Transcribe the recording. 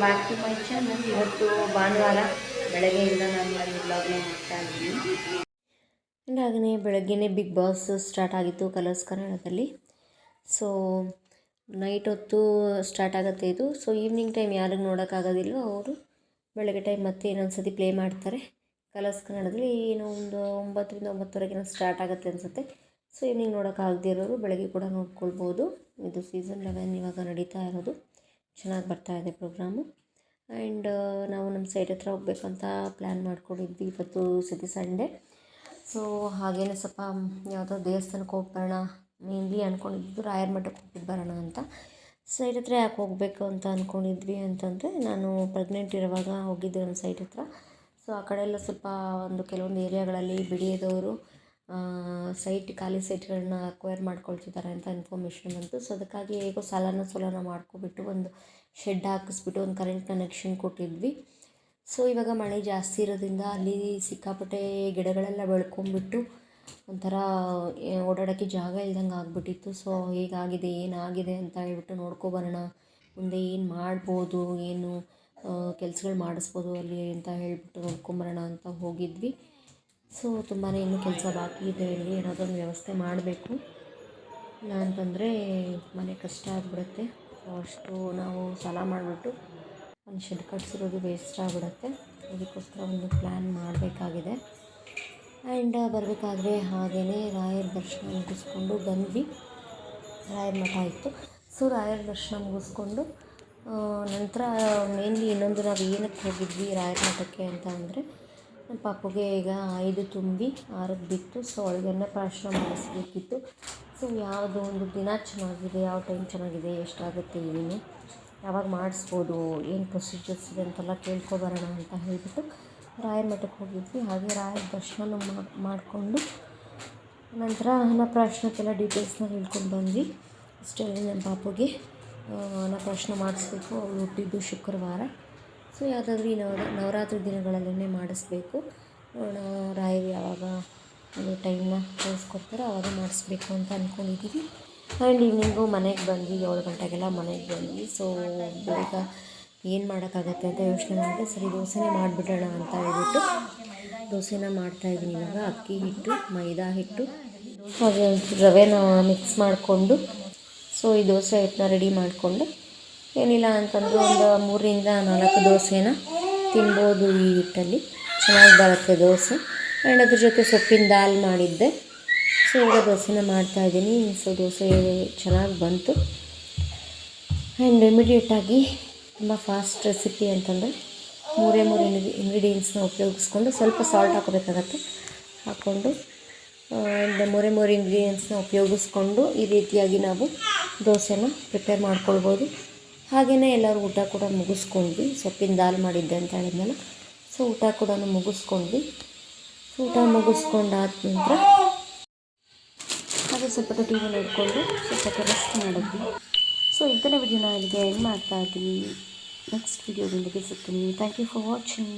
Back to my channel ಇವತ್ತು ಭಾನುವಾರ ಬೆಳಗ್ಗೆಯಿಂದ ನಾನು ಈ ಬ್ಲಾಗ್ ಮಾಡ್ತಾ ಇದ್ದೀನಿ. ಆ್ಯಂಡ್ ಹಾಗೆಯೇ ಬಿಗ್ ಬಾಸ್ ಸ್ಟಾರ್ಟ್ ಆಗಿತ್ತು ಕಲರ್ಸ್ ಕನ್ನಡದಲ್ಲಿ ಸೊ ನೈಟ್ ಹೊತ್ತು ಸ್ಟಾರ್ಟ್ ಆಗುತ್ತೆ ಇದು. ಸೊ ಈವ್ನಿಂಗ್ ಟೈಮ್ ಯಾರಿಗೆ ನೋಡೋಕ್ಕಾಗೋದಿಲ್ವೋ ಅವರು ಬೆಳಗ್ಗೆ ಟೈಮ್ ಮತ್ತೆ ಇನ್ನೊಂದು ಸತಿ ಪ್ಲೇ ಮಾಡ್ತಾರೆ. ಕಲರ್ಸ್ ಕನ್ನಡದಲ್ಲಿ ಏನೋ ಒಂದು ಒಂಬತ್ತರಿಂದ ಒಂಬತ್ತುವರೆಗೆ ಸ್ಟಾರ್ಟ್ ಆಗುತ್ತೆ ಅನಿಸುತ್ತೆ. ಸೊ ಈವ್ನಿಂಗ್ ನೋಡೋಕ್ಕಾಗದೇ ಇರೋರು ಬೆಳಗ್ಗೆ ಕೂಡ ನೋಡ್ಕೊಳ್ಬೋದು. ಇದು ಸೀಸನ್ ಲೆವೆನ್ ಇವಾಗ ನಡೀತಾ ಇರೋದು. ಚೆನ್ನಾಗಿ ಬರ್ತಾ ಇದೆ ಪ್ರೋಗ್ರಾಮು ಆ್ಯಂಡ್ ನಾವು ನಮ್ಮ ಸೈಡ್ ಹತ್ರ ಹೋಗ್ಬೇಕಂತ ಪ್ಲ್ಯಾನ್ ಮಾಡ್ಕೊಂಡಿದ್ವಿ ಇವತ್ತು ಸಿಟಿ ಸಂಡೇ ಸೊ ಹಾಗೇನೆ ಸ್ವಲ್ಪ ಯಾವುದೋ ದೇವಸ್ಥಾನಕ್ಕೆ ಹೋಗಿ ಬರೋಣ ಮೇನ್ಲಿ ಅಂದ್ಕೊಂಡಿದ್ದು ರಾಯರ ಮಠಕ್ಕೆ ಹೋಗ್ಬಿಟ್ಟು ಬರೋಣ ಅಂತ. ಸೈಡ್ ಹತ್ರ ಯಾಕೆ ಹೋಗಬೇಕು ಅಂತ ಅಂದ್ಕೊಂಡಿದ್ವಿ ಅಂತಂದರೆ, ನಾನು ಪ್ರೆಗ್ನೆಂಟ್ ಇರುವಾಗ ಹೋಗಿದ್ದೆ ನಮ್ಮ ಸೈಡ್ ಹತ್ರ. ಸೊ ಆ ಕಡೆ ಎಲ್ಲ ಸ್ವಲ್ಪ ಒಂದು ಕೆಲವೊಂದು ಏರಿಯಾಗಳಲ್ಲಿ ಬಿಡಿಯದವರು ಸೈಟ್ ಖಾಲಿ ಸೈಟ್ಗಳನ್ನ ಅಕ್ವೈರ್ ಮಾಡ್ಕೊಳ್ತಿದ್ದಾರೆ ಅಂತ ಇನ್ಫಾರ್ಮೇಷನ್ ಬಂತು. ಸೊ ಅದಕ್ಕಾಗಿ ಹೇಗೋ ಸಾಲನ ಸೋಲನ ಮಾಡ್ಕೊಬಿಟ್ಟು ಒಂದು ಶೆಡ್ ಹಾಕಿಸ್ಬಿಟ್ಟು ಒಂದು ಕರೆಂಟ್ ಕನೆಕ್ಷನ್ ಕೊಟ್ಟಿದ್ವಿ. ಸೊ ಇವಾಗ ಮಳೆ ಜಾಸ್ತಿ ಇರೋದ್ರಿಂದ ಅಲ್ಲಿ ಸಿಕ್ಕಾಪಟ್ಟೆ ಗಿಡಗಳೆಲ್ಲ ಬೆಳ್ಕೊಂಬಿಟ್ಟು ಒಂಥರ ಓಡಾಡೋಕ್ಕೆ ಜಾಗ ಇಲ್ದಂಗೆ ಆಗ್ಬಿಟ್ಟಿತ್ತು. ಸೊ ಹೇಗಾಗಿದೆ, ಏನಾಗಿದೆ ಅಂತ ಹೇಳ್ಬಿಟ್ಟು ನೋಡ್ಕೊಬರೋಣ ಮುಂದೆ ಏನು ಮಾಡ್ಬೋದು, ಏನು ಕೆಲಸಗಳು ಮಾಡಿಸ್ಬೋದು ಅಲ್ಲಿ ಅಂತ ಹೇಳ್ಬಿಟ್ಟು ನೋಡ್ಕೊಂಬರೋಣ ಅಂತ ಹೋಗಿದ್ವಿ. ಸೊ ತುಂಬಾ ಇನ್ನೂ ಕೆಲಸ ಬಾಕಿ ಇದೆ. ಇಲ್ಲಿ ಏನಾದರೂ ವ್ಯವಸ್ಥೆ ಮಾಡಬೇಕು. ಇಲ್ಲ ಅಂತಂದರೆ ಮನೆ ಕಷ್ಟ ಆಗಿಬಿಡುತ್ತೆ. ಅಷ್ಟು ನಾವು ಸಾಲ ಮಾಡಿಬಿಟ್ಟು ಒಂದು ಶೆಡ್ ಕಟ್ಸಿರೋದು ವೇಸ್ಟ್ ಆಗಿಬಿಡುತ್ತೆ. ಅದಕ್ಕೋಸ್ಕರ ಒಂದು ಪ್ಲ್ಯಾನ್ ಮಾಡಬೇಕಾಗಿದೆ. ಆ್ಯಂಡ್ ಬರಬೇಕಾದ್ರೆ ಹಾಗೇ ರಾಯರ ದರ್ಶನ ಮುಗಿಸ್ಕೊಂಡು ಬಂದ್ವಿ. ರಾಯರ ಮಠ ಇತ್ತು. ಸೊ ರಾಯರ ದರ್ಶನ ಮುಗಿಸ್ಕೊಂಡು ನಂತರ ಮೇನ್ಲಿ ಇನ್ನೊಂದು ನಾವು ಏನಕ್ಕೆ ಹೋಗಿದ್ವಿ ರಾಯರ ಮಠಕ್ಕೆ ಅಂತ ಅಂದರೆ ಪಾಪುಗೆ ಈಗ ಐದು ತುಂಬಿ, ಆರಕ್ಕೆ ಬಿತ್ತು. ಸೊ ಅವಳಿಗೆನ್ನ ಪ್ರಾಶನ ಮಾಡಿಸ್ಬೇಕಿತ್ತು. ಸೊ ಯಾವುದು ಒಂದು ದಿನ ಚೆನ್ನಾಗಿದೆ, ಯಾವ ಟೈಮ್ ಚೆನ್ನಾಗಿದೆ, ಎಷ್ಟಾಗುತ್ತೆ, ಏನು? ಯಾವಾಗ ಮಾಡಿಸ್ಬೋದು, ಏನು ಪ್ರೊಸೀಜರ್ಸ್ ಇದೆ ಅಂತೆಲ್ಲ ಕೇಳ್ಕೊಬರೋಣ ಅಂತ ಹೇಳಿಬಿಟ್ಟು ರಾಯರ ಮಠಕ್ಕೆ ಹೋಗಿದ್ವಿ. ಹಾಗೆ ರಾಯರ ದರ್ಶನ ಮಾಡಿಕೊಂಡು ನಂತರ ಅನ್ನಪ್ರಾಶನಕ್ಕೆಲ್ಲ ಡೀಟೇಲ್ಸ್ನ ಹೇಳ್ಕೊಂಡು ಬಂದ್ವಿ. ಇಷ್ಟೇ ನಮ್ಮ ಪಾಪುಗೆ ಅನ್ನ ಅನ್ನಪ್ರಾಶನ ಮಾಡಿಸ್ಬೇಕು. ಅವಳು ಹುಟ್ಟಿದ್ದು ಶುಕ್ರವಾರ. ಸೊ ಯಾವುದಾದ್ರೂ ಈ ನವ ನವರಾತ್ರಿ ದಿನಗಳಲ್ಲೇ ಮಾಡಿಸ್ಬೇಕು. ರಾಯರು ಯಾವಾಗ ಅದು ಟೈಮ್ನ ತೋರಿಸ್ಕೊಡ್ತಾರೋ ಆವಾಗ ಮಾಡಿಸ್ಬೇಕು ಅಂತ ಅಂದ್ಕೊಂಡಿದ್ದೀವಿ ಆ್ಯಂಡ್ ಈವ್ನಿಂಗು ಮನೆಗೆ ಬಂದ್ವಿ, ಏಳು ಗಂಟೆಗೆಲ್ಲ ಮನೆಗೆ ಬಂದ್ವಿ. ಸೊ ಬೇಗ ಏನು ಮಾಡೋಕ್ಕಾಗತ್ತೆ ಅಂತ ಯೋಚನೆ ಮಾಡಿದೆ, ಸರಿ ದೋಸೆನೇ ಮಾಡಿಬಿಡೋಣ ಅಂತ ಹೇಳ್ಬಿಟ್ಟು ದೋಸೆನ ಮಾಡ್ತಾಯಿದ್ದೀನಿ ಇವಾಗ. ಅಕ್ಕಿ ಹಿಟ್ಟು, ಮೈದಾ ಹಿಟ್ಟು ಹಾಗೆ ರವೆನ ಮಿಕ್ಸ್ ಮಾಡಿಕೊಂಡು ಸೊ ಈ ದೋಸೆ ಹಿಟ್ಟನ್ನ ರೆಡಿ ಮಾಡಿಕೊಂಡು ಏನಿಲ್ಲ ಅಂತಂದ್ರೆ ಒಂದು ಮೂರರಿಂದ ನಾಲ್ಕು ದೋಸೆನ ತಿನ್ಬೋದು ಈ ಹಿಟ್ಟಲ್ಲಿ. ಚೆನ್ನಾಗಿ ಬರುತ್ತೆ ದೋಸೆ. ಆ್ಯಂಡ್ ಅದ್ರ ಜೊತೆ ಸೊಪ್ಪಿನ ದಾಲ್ ಮಾಡಿದ್ದೆ. ಸೊ ಈಗ ದೋಸೆನ ಮಾಡ್ತಾಯಿದ್ದೀನಿ ಸೊ ದೋಸೆ ಚೆನ್ನಾಗಿ ಬಂತು. ಆ್ಯಂಡ್ ಇಮಿಡಿಯೇಟಾಗಿ ತುಂಬ ಫಾಸ್ಟ್ ರೆಸಿಪಿ ಅಂತಂದರೆ ಮೂರೇ ಮೂರು ಇಂಗ್ರಿ ಇಂಗ್ರೀಡಿಯೆಂಟ್ಸ್ನ ಉಪಯೋಗಿಸ್ಕೊಂಡು ಸ್ವಲ್ಪ ಸಾಲ್ಟ್ ಹಾಕೋಬೇಕಾಗತ್ತೆ. ಹಾಕ್ಕೊಂಡು ಆ್ಯಂಡ್ ಮೂರೇ ಮೂರು ಇಂಗ್ರೀಡಿಯೆಂಟ್ಸ್ನ ಉಪಯೋಗಿಸ್ಕೊಂಡು ಈ ರೀತಿಯಾಗಿ ನಾವು ದೋಸೆನ ಪ್ರಿಪೇರ್ ಮಾಡ್ಕೊಳ್ಬೋದು. ಹಾಗೆಯೇ ಎಲ್ಲರೂ ಊಟ ಕೂಡ ಮುಗಿಸ್ಕೊಂಡ್ವಿ. ಸೊಪ್ಪಿನ ದಾಲ್ ಮಾಡಿದ್ದೆ ಅಂತ ಹೇಳಿದ್ನಲ್ಲ, ಸೊ ಊಟ ಕೂಡ ಮುಗಿಸ್ಕೊಂಡ್ವಿ. ಊಟ ಮುಗಿಸ್ಕೊಂಡಾದ ನಂತರ ಹಾಗೆ ಸ್ವಲ್ಪ ಟಿ ವಿ ನೋಡಿಕೊಂಡು ಸ್ವಲ್ಪ ರೆಸ್ಟ್ ಮಾಡಿದ್ವಿ. ಸೊ ಇದನ್ನೇ ವಿಡಿಯೋ ನಾನು ಇಲ್ಲಿಗೆ ಎಂಡ್ ಮಾಡ್ತಾ ಇದ್ದೀವಿ ನೆಕ್ಸ್ಟ್ ವಿಡಿಯೋದೊಂದಿಗೆ ಸಿಗ್ತೀನಿ. Thank you for watching